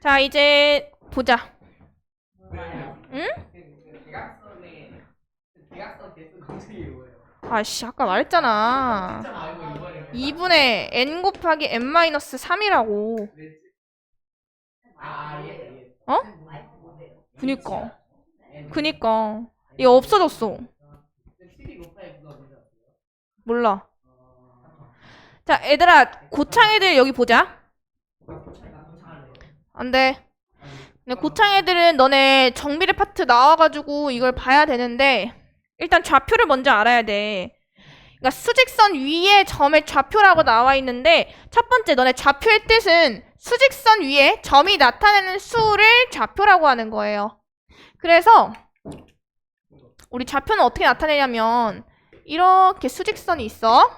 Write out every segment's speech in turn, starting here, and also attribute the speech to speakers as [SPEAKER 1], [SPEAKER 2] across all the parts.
[SPEAKER 1] 자, 이제 보자. 응? 아씨, 아까 말했잖아.
[SPEAKER 2] 진짜 말고 이번에
[SPEAKER 1] 2분의 n 곱하기 n-3이라고.
[SPEAKER 2] 아 예. 예.
[SPEAKER 1] 어? 그니까. 그니까. 이거 없어졌어.
[SPEAKER 2] 12 곱하기 그거 뭔지 아세요?
[SPEAKER 1] 몰라. 자, 얘들아, 고창 애들 여기 보자.
[SPEAKER 2] 나 도착할래요.
[SPEAKER 1] 안 돼. 근데 고창 애들은 너네 정비례 파트 나와가지고 이걸 봐야 되는데, 일단 좌표를 먼저 알아야 돼. 그러니까 수직선 위에 점의 좌표라고 나와 있는데, 첫 번째 너네 좌표의 뜻은 수직선 위에 점이 나타내는 수를 좌표라고 하는 거예요. 그래서, 우리 좌표는 어떻게 나타내냐면, 이렇게 수직선이 있어.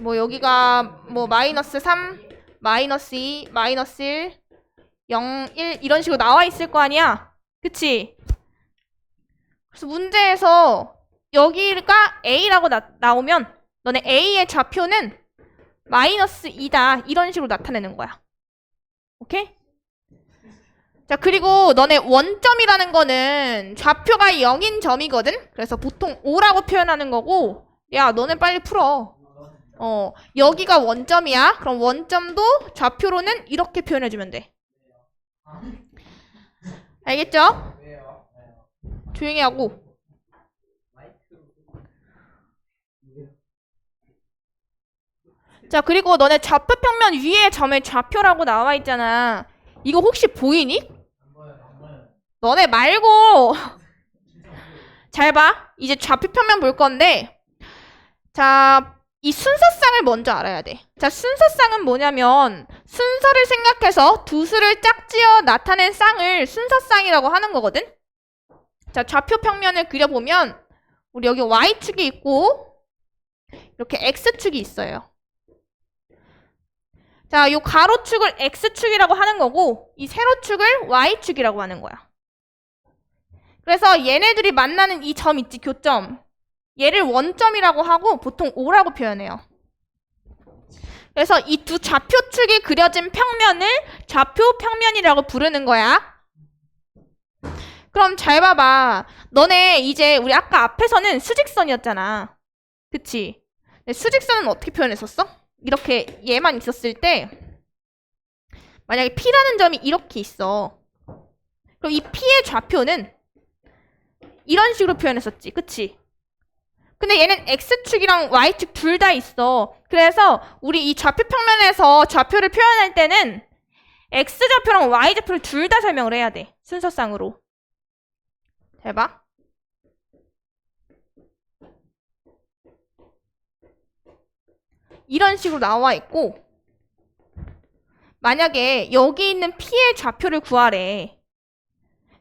[SPEAKER 1] 뭐 여기가 뭐 마이너스 3, 마이너스 2, 마이너스 1, 0, 1 이런 식으로 나와 있을 거 아니야? 그치? 그래서 문제에서 여기가 A라고 나, 나오면 너네 A의 좌표는 마이너스 2다 이런 식으로 나타내는 거야. 오케이? 자 그리고 너네 원점이라는 거는 좌표가 0인 점이거든? 그래서 보통 5라고 표현하는 거고 야 너네 빨리 풀어. 어, 여기가 원점이야. 그럼 원점도 좌표로는 이렇게 표현해주면 돼. 알겠죠? 조용히 하고. 자, 그리고 너네 좌표 평면 위에 점의 좌표라고 나와 있잖아. 이거 혹시 보이니? 너네 말고. 잘 봐. 이제 좌표 평면 볼 건데. 자, 이 순서쌍을 먼저 알아야 돼. 자, 순서쌍은 뭐냐면 순서를 생각해서 두 수를 짝지어 나타낸 쌍을 순서쌍이라고 하는 거거든. 자, 좌표 평면을 그려보면 우리 여기 y축이 있고 이렇게 x축이 있어요. 자, 요 가로축을 x축이라고 하는 거고 이 세로축을 y축이라고 하는 거야. 그래서 얘네들이 만나는 이 점 있지, 교점. 얘를 원점이라고 하고 보통 O라고 표현해요. 그래서 이 두 좌표축이 그려진 평면을 좌표 평면이라고 부르는 거야. 그럼 잘 봐봐. 너네 이제 우리 아까 앞에서는 수직선이었잖아. 그치? 수직선은 어떻게 표현했었어? 이렇게 얘만 있었을 때 만약에 P라는 점이 이렇게 있어. 그럼 이 P의 좌표는 이런 식으로 표현했었지. 그치? 근데 얘는 X축이랑 Y축 둘 다 있어. 그래서 우리 이 좌표 평면에서 좌표를 표현할 때는 X좌표랑 Y좌표를 둘 다 설명을 해야 돼. 순서상으로. 잘 봐. 이런 식으로 나와 있고 만약에 여기 있는 P의 좌표를 구하래.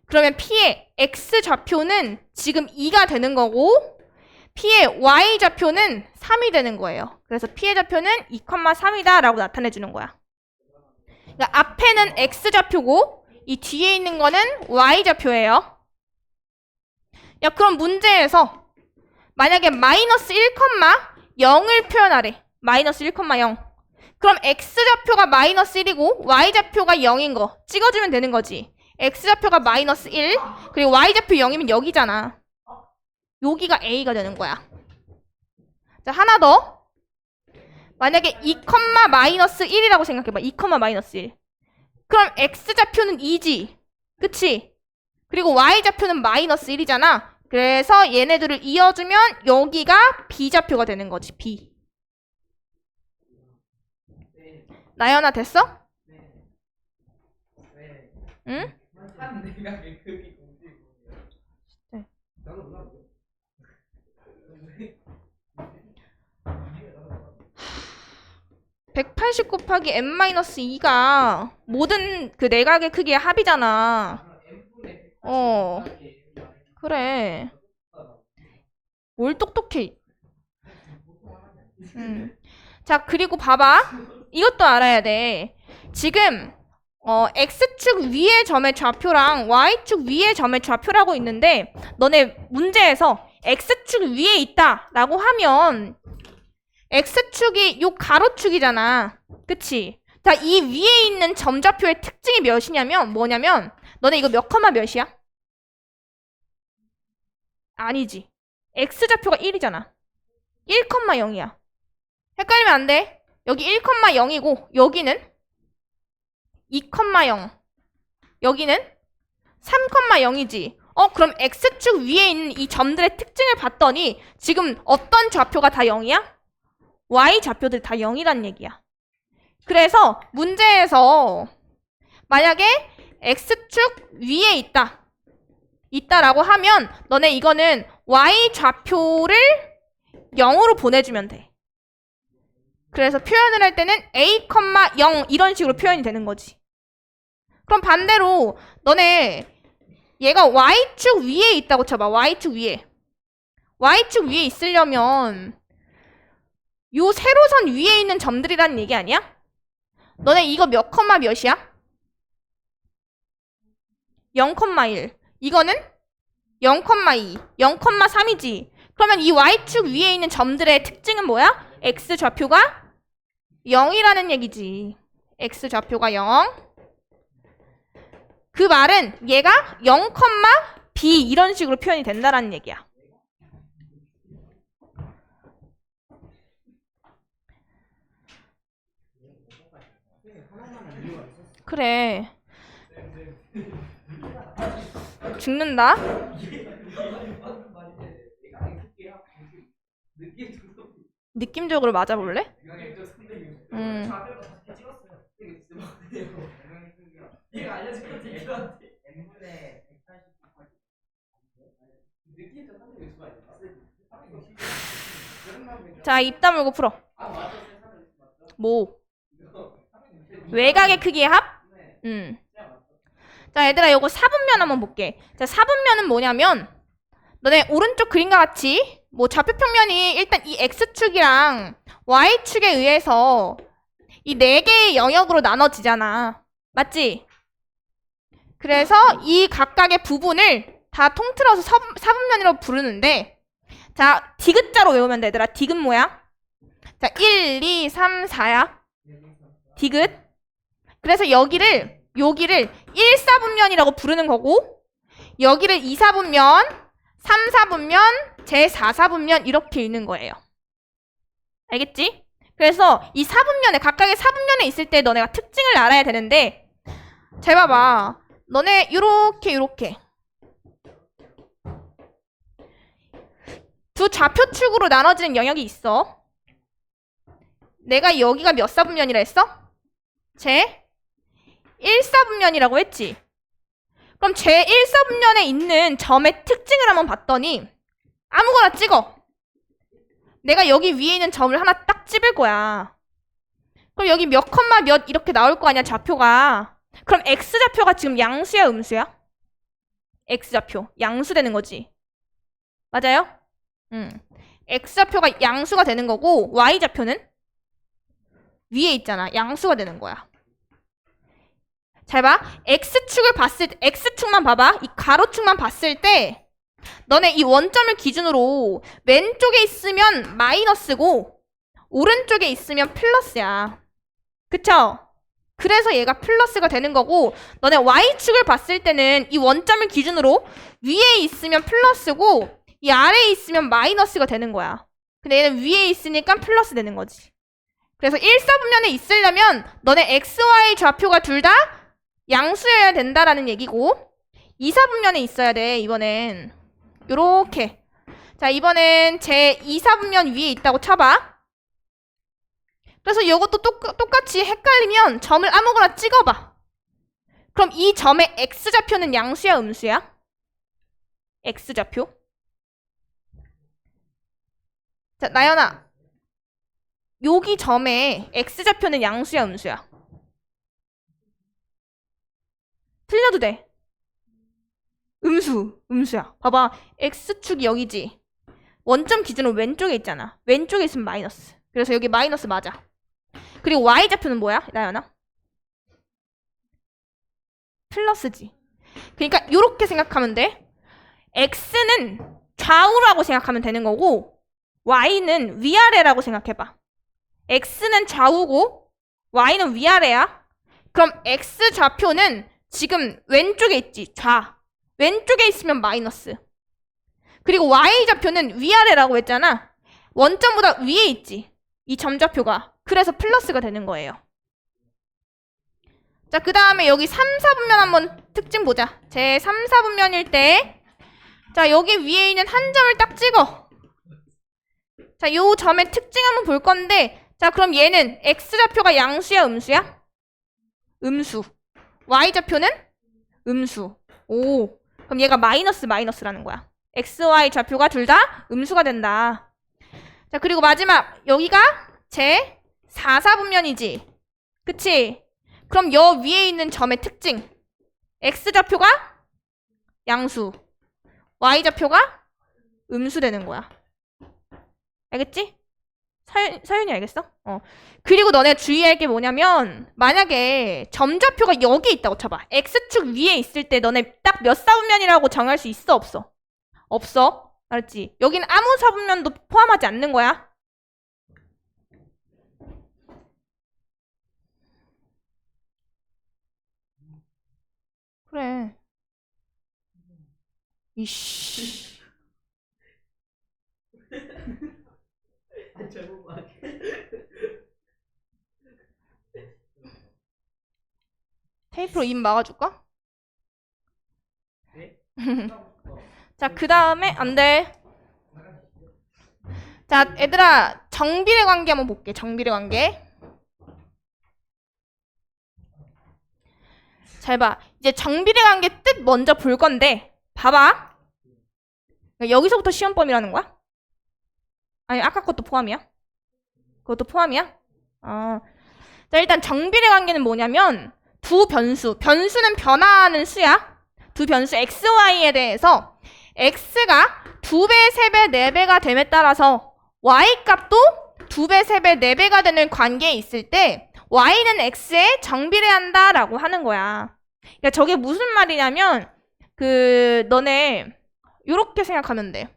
[SPEAKER 1] 그러면 P의 X좌표는 지금 2가 되는 거고 P의 Y좌표는 3이 되는 거예요. 그래서 P의 좌표는 2,3이다 라고 나타내 주는 거야. 그러니까 앞에는 X좌표고 이 뒤에 있는 거는 Y좌표예요. 야 그럼 문제에서 만약에 마이너스 1,0을 표현하래. 마이너스 1,0 그럼 X좌표가 마이너스 1이고 Y좌표가 0인 거 찍어주면 되는 거지. X좌표가 마이너스 1 그리고 Y좌표 0이면 여기잖아. 여기가 A가 되는 거야. 자, 하나 더. 만약에 2, 마이너스 1이라고 생각해봐. 2, 마이너스 1. 그럼 X좌표는 2지. 그치? 그리고 Y좌표는 마이너스 1이잖아. 그래서 얘네들을 이어주면 여기가 B좌표가 되는 거지. B.
[SPEAKER 2] 네.
[SPEAKER 1] 나연아 됐어?
[SPEAKER 2] 네. 네.
[SPEAKER 1] 응?
[SPEAKER 2] 한 내각의 크기 공식 뭐예요?
[SPEAKER 1] 네.
[SPEAKER 2] 나도 몰라.
[SPEAKER 1] 180 곱하기 n-2가 모든 그 내각의 크기의 합이잖아. 어. 그래. 뭘 똑똑해. 음. 자, 그리고 봐봐. 이것도 알아야 돼. 지금 어, x축 위의 점의 좌표랑 y축 위의 점의 좌표라고 있는데 너네 문제에서 x축 위에 있다라고 하면 x축이 요 가로축이잖아. 그치? 자, 이 위에 있는 점좌표의 특징이 몇이냐면 뭐냐면 너네 이거 몇 컴마 몇이야? 아니지. x좌표가 1이잖아. 1,0이야. 헷갈리면 안 돼. 여기 1,0이고 여기는 2,0. 여기는 3,0이지. 어, 그럼 x축 위에 있는 이 점들의 특징을 봤더니 지금 어떤 좌표가 다 0이야? Y 좌표들 다 0이란 얘기야. 그래서 문제에서 만약에 x축 위에 있다. 있다라고 하면 너네 이거는 y 좌표를 0으로 보내주면 돼. 그래서 표현을 할 때는 a, 0 이런 식으로 표현이 되는 거지. 그럼 반대로 너네 얘가 y축 위에 있다고 쳐봐. y축 위에. y축 위에 있으려면 요 세로선 위에 있는 점들이라는 얘기 아니야? 너네 이거 몇 컴마 몇이야? 0,1. 이거는 0,2, 0,3이지. 그러면 이 y축 위에 있는 점들의 특징은 뭐야? x 좌표가 0이라는 얘기지. x 좌표가 0. 그 말은 얘가 0, b 이런 식으로 표현이 된다라는 얘기야. 그래. 죽는다? 느낌적으로 맞아볼래? 음.
[SPEAKER 2] 좌표가 다섯 찍었어요. 이게 진짜 뭐예요? 얘가 알려준 거 되게 n분의 180까지. 느낌 좀 선생님 좋아해.
[SPEAKER 1] 자, 입 다물고 풀어. 뭐? 외곽의 크기의 합?
[SPEAKER 2] 네.
[SPEAKER 1] 음. 자, 얘들아, 요거 사분면 한번 볼게. 자, 사분면은 뭐냐면, 너네 오른쪽 그림과 같이, 뭐, 좌표평면이 일단 이 x축이랑 y축에 의해서 이 네 개의 영역으로 나눠지잖아. 맞지? 그래서 이 각각의 부분을 다 통틀어서 사, 사분면이라고 부르는데, 자, 디귿자로 외우면 돼, 얘들아. 디귿 뭐야? 자, 1, 2, 3, 4야. 디귿. 그래서 여기를 여기를 1, 4분면이라고 부르는 거고 여기를 2, 4분면, 3, 4분면, 제 4, 4분면 이렇게 읽는 거예요. 알겠지? 그래서 이 4분면에 각각의 4분면에 있을 때 너네가 특징을 알아야 되는데 잘 봐봐. 너네 요렇게 요렇게 두 좌표축으로 나눠지는 영역이 있어. 내가 여기가 몇 사분면이라 했어? 제 1사분면이라고 했지. 그럼 제 1사분면에 있는 점의 특징을 한번 봤더니 아무거나 찍어. 내가 여기 위에 있는 점을 하나 딱 집을 거야. 그럼 여기 몇 컴마 몇 이렇게 나올 거 아니야, 좌표가. 그럼 x좌표가 지금 양수야, 음수야? x좌표. 양수 되는 거지. 맞아요? 응. x좌표가 양수가 되는 거고 y좌표는 위에 있잖아. 양수가 되는 거야. 잘 봐. x축을 봤을 때, x축만 봐봐. 이 가로축만 봤을 때, 너네 이 원점을 기준으로 왼쪽에 있으면 마이너스고, 오른쪽에 있으면 플러스야. 그쵸? 그래서 얘가 플러스가 되는 거고, 너네 y축을 봤을 때는 이 원점을 기준으로 위에 있으면 플러스고, 이 아래에 있으면 마이너스가 되는 거야. 근데 얘는 위에 있으니까 플러스 되는 거지. 그래서 1사분면에 있으려면 너네 XY 좌표가 둘 다 양수여야 된다라는 얘기고 2사분면에 있어야 돼 이번엔. 요렇게. 자 이번엔 제 2사분면 위에 있다고 쳐봐. 그래서 이것도 똑, 똑같이 헷갈리면 점을 아무거나 찍어봐. 그럼 이 점의 X좌표는 양수야 음수야? X좌표? 자 나연아. 여기 점에 x좌표는 양수야, 음수야? 틀려도 돼. 음수, 음수야. 봐봐. x축이 여기지. 원점 기준으로 왼쪽에 있잖아. 왼쪽에 있으면 마이너스. 그래서 여기 마이너스 맞아. 그리고 y좌표는 뭐야, 나연아? 플러스지. 그러니까 이렇게 생각하면 돼. x는 좌우라고 생각하면 되는 거고 y는 위아래라고 생각해봐. x는 좌우고 y는 위아래야. 그럼 x 좌표는 지금 왼쪽에 있지. 좌. 왼쪽에 있으면 마이너스. 그리고 y 좌표는 위아래라고 했잖아. 원점보다 위에 있지. 이 점좌표가. 그래서 플러스가 되는 거예요. 자, 그 다음에 여기 3, 4분면 한번 특징 보자. 제 3, 4분면일 때. 자, 여기 위에 있는 한 점을 딱 찍어. 자, 요 점의 특징 한번 볼 건데. 자, 그럼 얘는 x좌표가 양수야, 음수야? 음수. Y좌표는 음수. 오. 그럼 얘가 마이너스 마이너스라는 거야. x, y 좌표가 둘 다 음수가 된다. 자, 그리고 마지막. 여기가 제 4, 4분면이지. 그치? 그럼 여 위에 있는 점의 특징. x좌표가 양수. y좌표가 음수 되는 거야. 알겠지? 서윤, 서윤이 알겠어? 어. 그리고 너네 주의할 게 뭐냐면 만약에 점좌표가 여기 있다고 쳐봐. x축 위에 있을 때 너네 딱 몇 사분면이라고 정할 수 있어 없어? 없어. 알았지? 여기는 아무 사분면도 포함하지 않는 거야. 그래. 이씨.
[SPEAKER 2] 아, 저거 막.
[SPEAKER 1] 테이프로 입 막아줄까?
[SPEAKER 2] 네?
[SPEAKER 1] 자, 그 다음에, 안 돼. 자, 얘들아, 정비례 관계 한번 볼게, 정비례 관계. 잘 봐. 이제 정비례 관계 뜻 먼저 볼 건데, 봐봐. 여기서부터 시험 범위라는 거야? 아니, 아까 것도 포함이야? 그것도 포함이야? 아. 자, 일단 정비례 관계는 뭐냐면, 두 변수, 변수는 변화하는 수야. 두 변수 x, y에 대해서 x가 두 배, 세 배, 네 배가 됨에 따라서 y 값도 두 배, 세 배, 네 배가 되는 관계에 있을 때 y는 x에 정비례한다 라고 하는 거야. 그러니까 저게 무슨 말이냐면 그 너네 요렇게 생각하면 돼.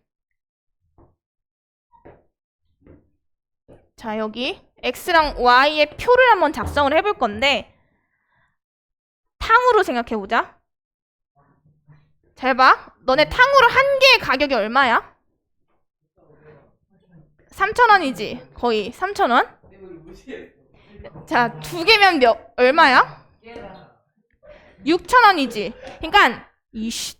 [SPEAKER 1] 자, 여기 x랑 y의 표를 한번 작성을 해볼 건데 탕으로 생각해 보자. 잘 봐. 너네 탕후루 한 개의 가격이 얼마야? 3,000원이지. 거의 3,000원.
[SPEAKER 2] 내가 이거 무시했어.
[SPEAKER 1] 자, 두 개면 몇 얼마야?
[SPEAKER 2] 깨라.
[SPEAKER 1] 6,000원이지. 그러니까 이씨.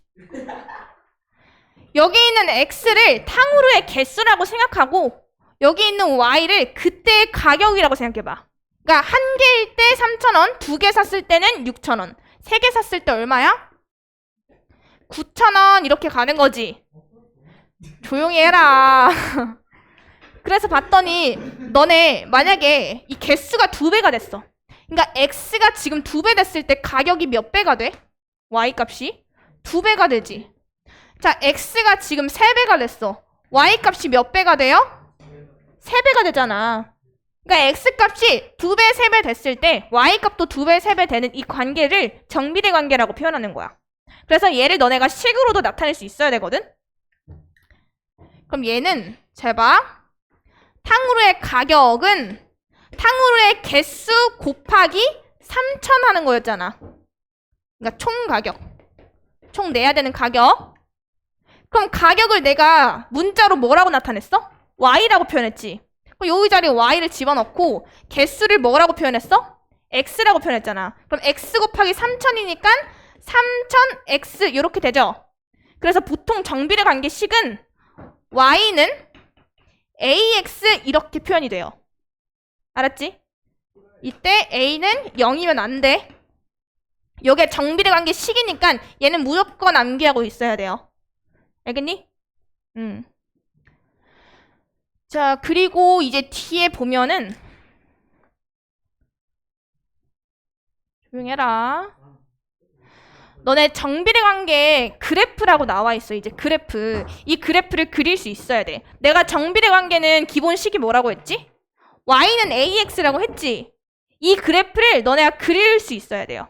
[SPEAKER 1] 여기 있는 x를 탕후루의 개수라고 생각하고 여기 있는 y를 그때의 가격이라고 생각해 봐. 그러니까 한 개일 때 3,000원, 두 개 샀을 때는 6,000원. 세 개 샀을 때 얼마야? 9,000원 이렇게 가는 거지. 조용히 해라. 그래서 봤더니 너네 만약에 이 개수가 두 배가 됐어. 그러니까 x가 지금 두 배 됐을 때 가격이 몇 배가 돼? y 값이 두 배가 되지. 자, x가 지금 세 배가 됐어. y 값이 몇 배가 돼요? 세 배가 되잖아. 그러니까 x 값이 두 배, 세배 됐을 때 y 값도 두 배, 세배 되는 이 관계를 정비례 관계라고 표현하는 거야. 그래서 얘를 너네가 식으로도 나타낼 수 있어야 되거든. 그럼 얘는 잘 봐. 탕후루의 가격은 탕후루의 개수 곱하기 3천 하는 거였잖아. 그러니까 총 가격. 총 내야 되는 가격. 그럼 가격을 내가 문자로 뭐라고 나타냈어? Y라고 표현했지. 그럼 여기 자리에 y를 집어넣고 개수를 뭐라고 표현했어? x라고 표현했잖아. 그럼 x 곱하기 3천이니까 3000x 이렇게 되죠. 그래서 보통 정비례 관계식은 y는 ax 이렇게 표현이 돼요. 알았지? 이때 a는 0이면 안 돼. 요게 정비례 관계식이니까 얘는 무조건 암기하고 있어야 돼요. 알겠니? 음. 자, 그리고 이제 뒤에 보면은 조용해라. 너네 정비례 관계 그래프라고 나와 있어. 이제 그래프. 이 그래프를 그릴 수 있어야 돼. 내가 정비례 관계는 기본 식이 뭐라고 했지? y는 ax라고 했지. 이 그래프를 너네가 그릴 수 있어야 돼요.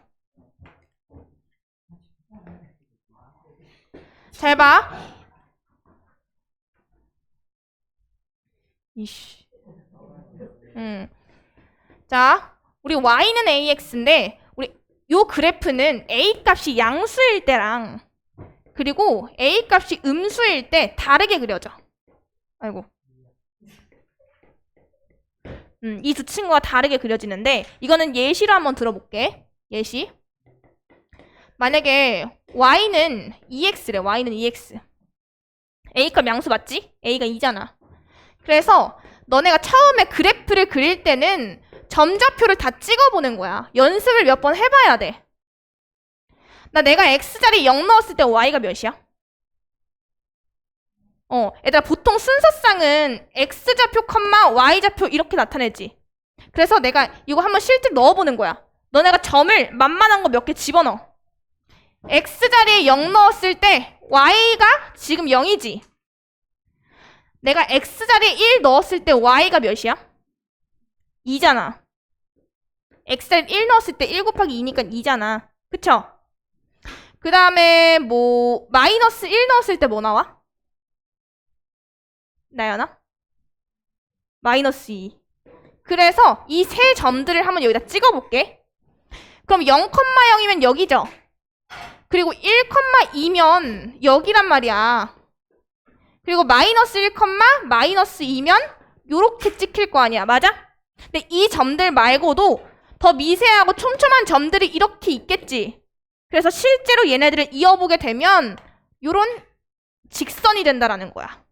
[SPEAKER 1] 잘 봐. 이씨. 음. 자, 우리 y는 ax인데 우리 요 그래프는 a 값이 양수일 때랑 그리고 a 값이 음수일 때 다르게 그려져. 아이고. 음, 이 두 친구가 다르게 그려지는데 이거는 예시로 한번 들어볼게. 예시. 만약에 y는 2x래. y는 2x. a 값 양수 맞지? a가 2잖아. 그래서 너네가 처음에 그래프를 그릴 때는 점좌표를 다 찍어보는 거야. 연습을 몇 번 해봐야 돼. 나 내가 x자리 0 넣었을 때 y가 몇이야? 어, 얘들아 보통 순서상은 x좌표, 컴마 y좌표 이렇게 나타내지. 그래서 내가 이거 한번 실제 넣어보는 거야. 너네가 점을 만만한 거 몇 개 집어넣어. x자리에 0 넣었을 때 y가 지금 0이지. 내가 x자리에 1 넣었을 때 y가 몇이야? 2잖아. x자리에 1 넣었을 때 1 곱하기 2니까 2잖아. 그쵸? 그 다음에 뭐 마이너스 1 넣었을 때 뭐 나와? 나연아? 마이너스 2. 그래서 이 세 점들을 한번 여기다 찍어볼게. 그럼 0,0이면 여기죠? 그리고 1,2면 여기란 말이야. 그리고 마이너스 1, 마이너스 2면 요렇게 찍힐 거 아니야. 맞아? 근데 이 점들 말고도 더 미세하고 촘촘한 점들이 이렇게 있겠지. 그래서 실제로 얘네들을 이어보게 되면 요런 직선이 된다라는 거야.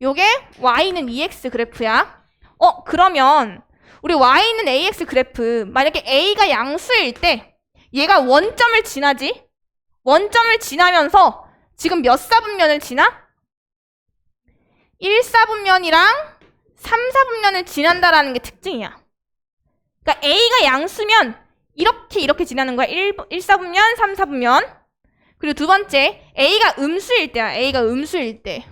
[SPEAKER 1] 요게 y는 2x 그래프야. 어, 그러면 우리 y는 ax 그래프 만약에 a가 양수일 때 얘가 원점을 지나지? 원점을 지나면서 지금 몇 사분면을 지나? 1사분면이랑 3사분면을 지난다라는 게 특징이야. 그러니까 a가 양수면 이렇게 이렇게 지나는 거야. 1, 1사분면, 3사분면. 그리고 두 번째, a가 음수일 때야. a가 음수일 때.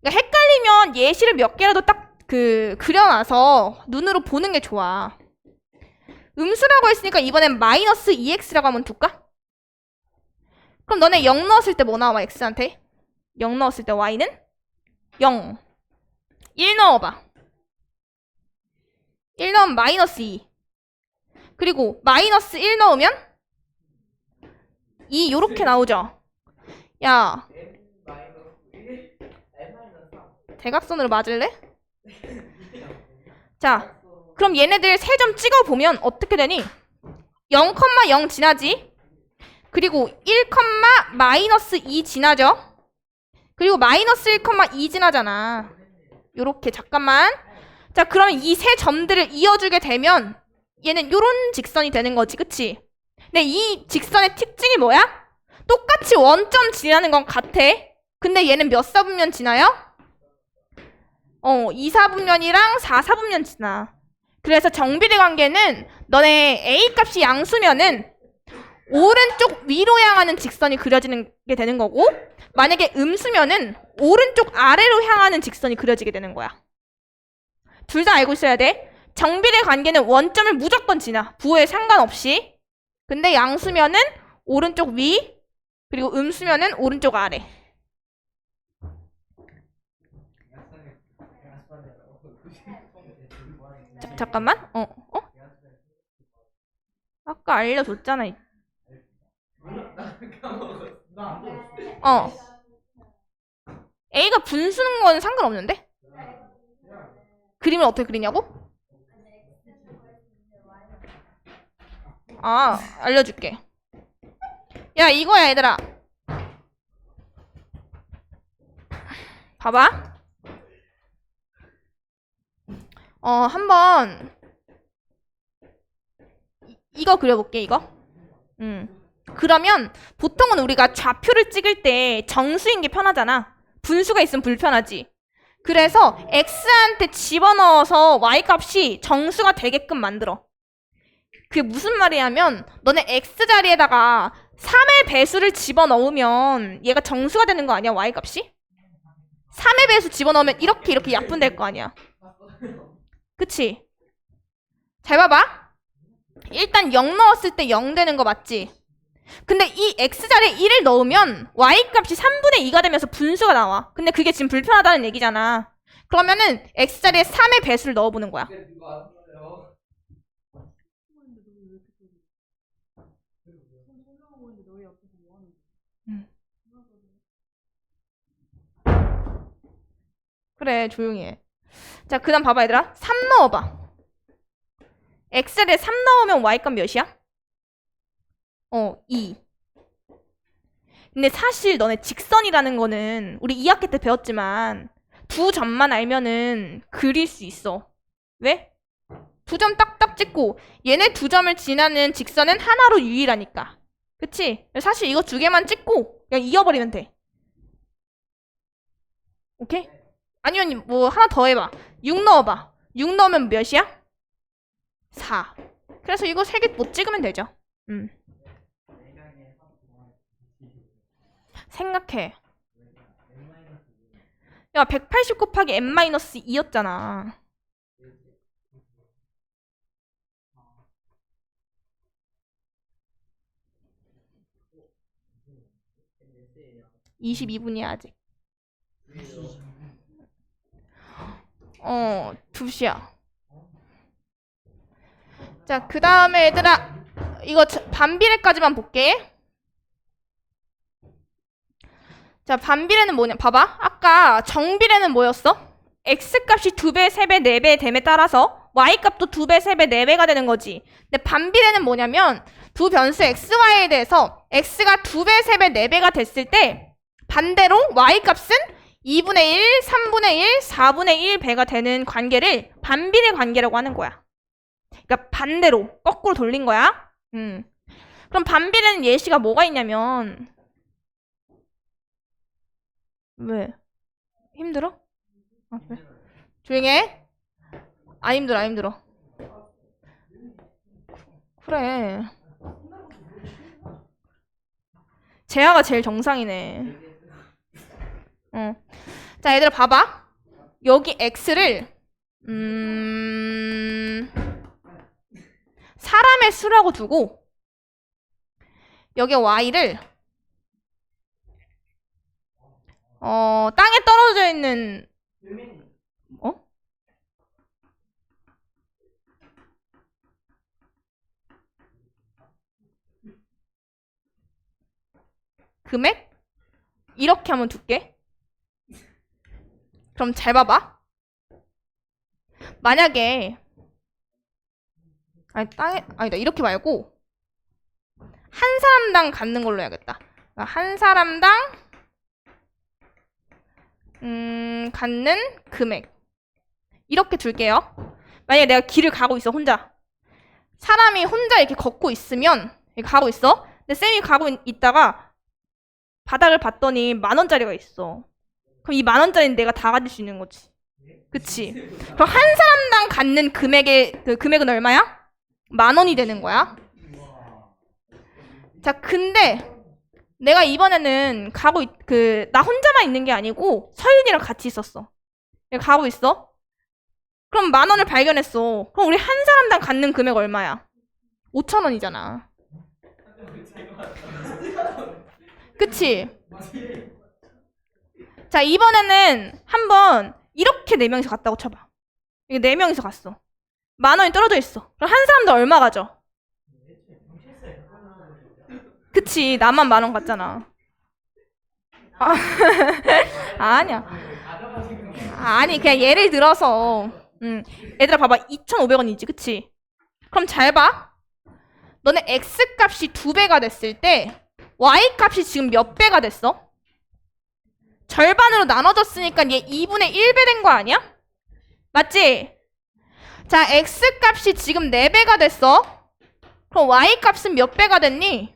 [SPEAKER 1] 그러니까 헷갈리면 예시를 몇 개라도 딱 그 그려놔서 눈으로 보는 게 좋아. 음수라고 했으니까 이번엔 마이너스 2x라고 하면 둘까? 그럼 너네 0 넣었을 때 뭐 나와 x한테? 0 넣었을 때 y는? 0. 1 넣어봐. 1 넣으면 마이너스 2. 그리고 마이너스 1 넣으면 2 요렇게 나오죠. 야,
[SPEAKER 2] n 마이너스 1 n 마이너스 3
[SPEAKER 1] 대각선으로 맞을래? 자, 그럼 얘네들 세 점 찍어 보면 어떻게 되니? 0,0 지나지? 그리고 1, 마이너스 2 지나죠? 그리고 마이너스 1,2 지나잖아. 요렇게 잠깐만. 자, 그러면 이세 점들을 이어주게 되면 얘는 요런 직선이 되는 거지, 그치? 근데 이 직선의 특징이 뭐야? 똑같이 원점 지나는 건 같아. 근데 얘는 몇 사분면 지나요? 어, 2사분면이랑 4사분면 지나. 그래서 정비례 관계는 너네 A 값이 양수면은 오른쪽 위로 향하는 직선이 그려지는 게 되는 거고 만약에 음수면은 오른쪽 아래로 향하는 직선이 그려지게 되는 거야. 둘 다 알고 있어야 돼. 정비례 관계는 원점을 무조건 지나. 부호에 상관없이. 근데 양수면은 오른쪽 위 그리고 음수면은 오른쪽 아래. 자, 잠깐만. 어, 어? 아까 알려줬잖아.
[SPEAKER 2] 어.
[SPEAKER 1] A가 분수는 건 상관없는데? 그림을 어떻게 그리냐고? 아, 알려줄게. 야, 이거야, 얘들아. 봐봐. 어, 한번 이- 이거 그려볼게, 이거. 음. 그러면 보통은 우리가 좌표를 찍을 때 정수인 게 편하잖아. 분수가 있으면 불편하지. 그래서 x한테 집어넣어서 y 값이 정수가 되게끔 만들어. 그게 무슨 말이냐면 너네 x 자리에다가 3의 배수를 집어넣으면 얘가 정수가 되는 거 아니야 y 값이? 3의 배수 집어넣으면 이렇게 이렇게 약분될 거 아니야. 그치? 잘 봐봐. 일단 0 넣었을 때 0 되는 거 맞지? 근데 이 x자리에 1을 넣으면 y값이 3분의 2가 되면서 분수가 나와. 근데 그게 지금 불편하다는 얘기잖아. 그러면은 x자리에 3의 배수를 넣어보는 거야. 그래 조용히 해. 자 그다음 봐봐 얘들아. 3 넣어봐. x자리에 3 넣으면 y값 몇이야? 어 2. 근데 사실 너네 직선이라는 거는 우리 2학기 때 배웠지만 두 점만 알면은 그릴 수 있어. 왜? 두 점 딱딱 찍고 얘네 두 점을 지나는 직선은 하나로 유일하니까. 그치? 사실 이거 두 개만 찍고 그냥 이어버리면 돼. 오케이? 아니면 뭐 하나 더 해봐. 6 넣어봐. 6 넣으면 몇이야? 4. 그래서 이거 세 개 못 찍으면 되죠. 음. 생각해. 야, 180 곱하기 n-2였잖아. (22분이야) 아직 어, 2시야. 자, 그 다음에 얘들아, 이거 저- 반비례까지만 볼게. 자, 반비례는 뭐냐? 봐봐. 아까 정비례는 뭐였어? x 값이 2배, 3배, 4배 됨에 따라서 y 값도 2배, 3배, 4배가 되는 거지. 근데 반비례는 뭐냐면 두 변수 x, y에 대해서 x가 2배, 3배, 4배가 됐을 때 반대로 y 값은 2분의 1, 3분의 1, 4분의 1 배가 되는 관계를 반비례 관계라고 하는 거야. 그러니까 반대로 거꾸로 돌린 거야. 음. 그럼 반비례는 예시가 뭐가 있냐면 왜? 힘들어? 아, 그래? 조용히 해. 안 힘들어, 안 힘들어. 그래. 재하가 제일 정상이네. 어. 자, 얘들아 봐봐. 여기 x를 음 사람의 수라고 두고 여기 y를 어 땅에 떨어져 있는 어? 금액? 이렇게 한번 둘게. 그럼 잘 봐봐. 만약에 아니 땅에 아니다 이렇게 말고 한 사람당 갖는 걸로 해야겠다. 그러니까 한 사람당 음 갖는 금액 이렇게 둘게요. 만약에 내가 길을 가고 있어 혼자 사람이 혼자 이렇게 걷고 있으면 이렇게 가고 있어. 근데 쌤이 가고 있- 있다가 바닥을 봤더니 만 원짜리가 있어. 그럼 이 만 원짜리는 내가 다 가질 수 있는 거지. 그치? 그럼 한 사람당 갖는 금액의 그 금액은 얼마야? 만 원이 되는 거야. 자, 근데 내가 이번에는 가고 그 나 혼자만 있는 게 아니고 서윤이랑 같이 있었어. 내가 가고 있어. 그럼 만 원을 발견했어. 그럼 우리 한 사람당 갖는 금액 얼마야? 5천 원이잖아. 그치? 자, 이번에는 한번 이렇게 네 명이서 갔다고 쳐봐. 이게 네 명이서 갔어. 만 원이 떨어져 있어. 그럼 한 사람당 얼마 가져? 그치, 나만 만 원 갔잖아. 아, 아니야. 아니, 그냥 예를 들어서, 음, 얘들아 봐봐. 2,500원이지, 그치? 그럼 잘 봐. 너네 x 값이 두 배가 됐을 때 y 값이 지금 몇 배가 됐어? 절반으로 나눠졌으니까 얘 2분의 1배 된 거 아니야? 맞지? 자, x 값이 지금 4배가 됐어. 그럼 y 값은 몇 배가 됐니?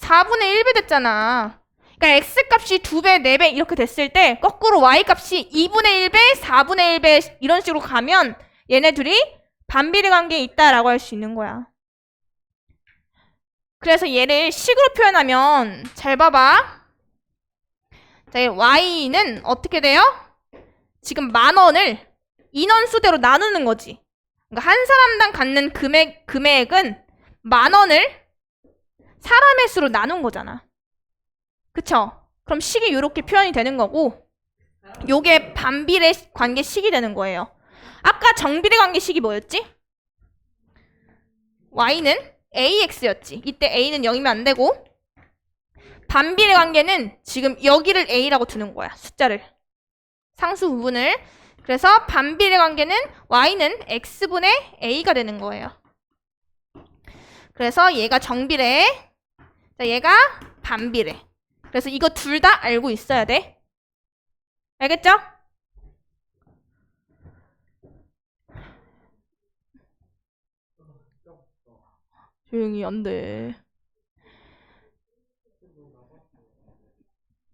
[SPEAKER 1] 4분의 1배 됐잖아. 그러니까 x 값이 2배, 4배 이렇게 됐을 때 거꾸로 y 값이 2분의 1배, 4분의 1배 이런 식으로 가면 얘네 둘이 반비례 관계에 있다라고 할 수 있는 거야. 그래서 얘를 식으로 표현하면 잘 봐봐. 자, 이 y는 어떻게 돼요? 지금 만 원을 인원수대로 나누는 거지. 그러니까 한 사람당 갖는 금액 금액은 만 원을 사람의 수로 나눈 거잖아. 그쵸? 그럼 식이 이렇게 표현이 되는 거고, 요게 반비례 관계 식이 되는 거예요. 아까 정비례 관계 식이 뭐였지? y는 AX였지. 이때 A는 0이면 안 되고 반비례 관계는 지금 여기를 A라고 두는 거야. 숫자를. 상수 부분을. 그래서 반비례 관계는 Y는 X분의 A가 되는 거예요. 그래서 얘가 정비례. 자, 얘가 반비례. 그래서 이거 둘 다 알고 있어야 돼. 알겠죠? 조용히 안 돼.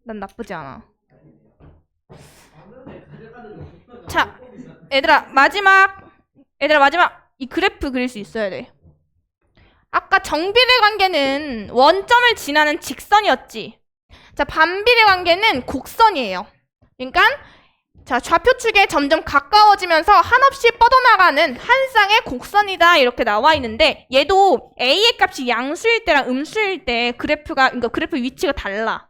[SPEAKER 1] 난 나쁘지 않아. 자, 얘들아, 마지막. 얘들아, 마지막. 이 그래프 그릴 수 있어야 돼. 아까 정비례 관계는 원점을 지나는 직선이었지. 자, 반비례 관계는 곡선이에요. 그러니까 자, 좌표축에 점점 가까워지면서 한없이 뻗어나가는 한 쌍의 곡선이다 이렇게 나와 있는데 얘도 a의 값이 양수일 때랑 음수일 때 그래프가 그러니까 그래프 위치가 달라.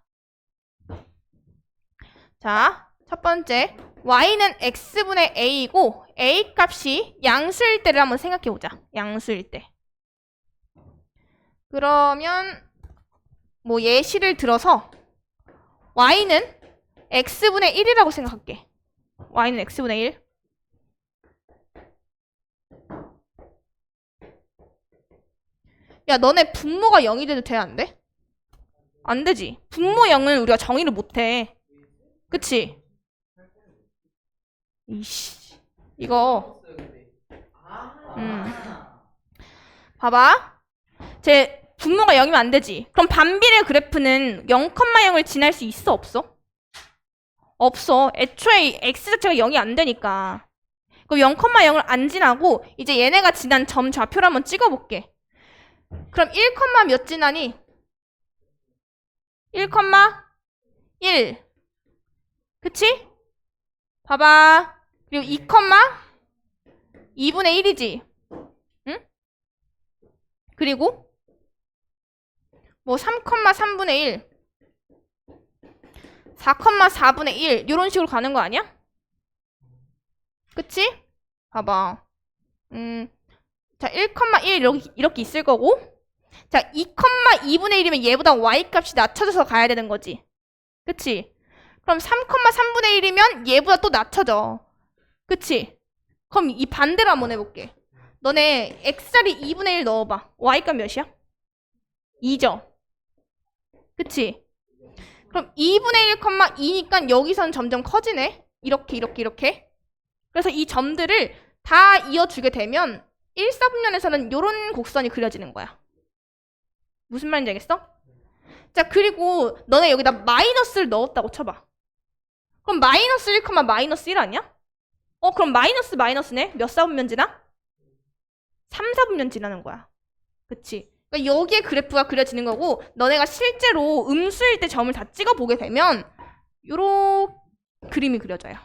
[SPEAKER 1] 자, 첫 번째 y는 x분의 a이고 a 값이 양수일 때를 한번 생각해 보자. 양수일 때. 그러면 뭐 예시를 들어서 y는 x분의 1이라고 생각할게. y는 x분의 1. 야, 너네 분모가 0이 돼도 돼, 안 돼? 안 되지. 분모 0은 우리가 정의를 못 해. 그치? 이씨. 이거, 음. 봐봐. 제 분모가 0이면 안 되지. 그럼 반비례 그래프는 0,0을 지날 수 있어, 없어? 없어. 애초에 x 자체가 0이 안 되니까. 그럼 0,0을 안 지나고 이제 얘네가 지난 점 좌표를 한번 찍어볼게. 그럼 1, 몇 지나니? 1,1. 그치? 봐봐. 그리고 2, 2분의 1이지. 응? 그리고 뭐 3,3분의 1. 4,4분의 1 이런 식으로 가는 거 아니야? 그치? 봐봐. 음, 자, 1,1 이렇게, 이렇게 있을 거고 자, 2,2분의 1이면 얘보다 y 값이 낮춰져서 가야 되는 거지. 그치? 그럼 3,3분의 1이면 얘보다 또 낮춰져. 그치? 그럼 이 반대로 한번 해볼게. 너네 x자리 2분의 1 넣어봐. y 값 몇이야? 2죠? 그치? 그럼 2분의 1,2니까 여기선 점점 커지네. 이렇게 이렇게 이렇게. 그래서 이 점들을 다 이어주게 되면 1, 4분면에서는 이런 곡선이 그려지는 거야. 무슨 말인지 알겠어? 자 그리고 너네 여기다 마이너스를 넣었다고 쳐봐. 그럼 마이너스 1, 마이너스 1 아니야? 어 그럼 마이너스 마이너스네? 몇 사분면 지나? 3, 4분면 지나는 거야. 그치? 그러니까 여기에 그래프가 그려지는 거고 너네가 실제로 음수일 때 점을 다 찍어 보게 되면 요런 그림이 그려져요.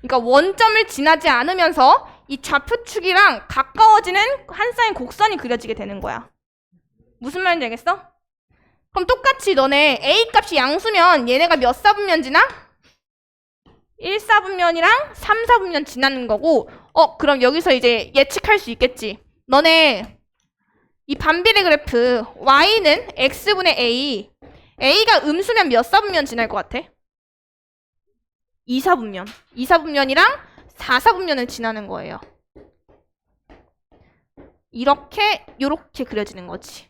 [SPEAKER 1] 그러니까 원점을 지나지 않으면서 이 좌표축이랑 가까워지는 한 쌍의 곡선이 그려지게 되는 거야. 무슨 말인지 알겠어? 그럼 똑같이 너네 A 값이 양수면 얘네가 몇 사분면 지나? 1 사분면이랑 3 사분면 지나는 거고 어 그럼 여기서 이제 예측할 수 있겠지. 너네 이 반비례 그래프 y는 x분의 a a가 음수면 몇 사분면 지날 것 같아? 2사분면 2사분면이랑 4사분면을 지나는 거예요 이렇게 요렇게 그려지는 거지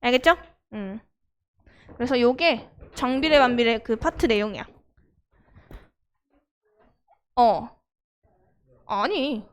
[SPEAKER 1] 알겠죠? 음. 그래서 요게 정비례 반비례 그 파트 내용이야 어 아니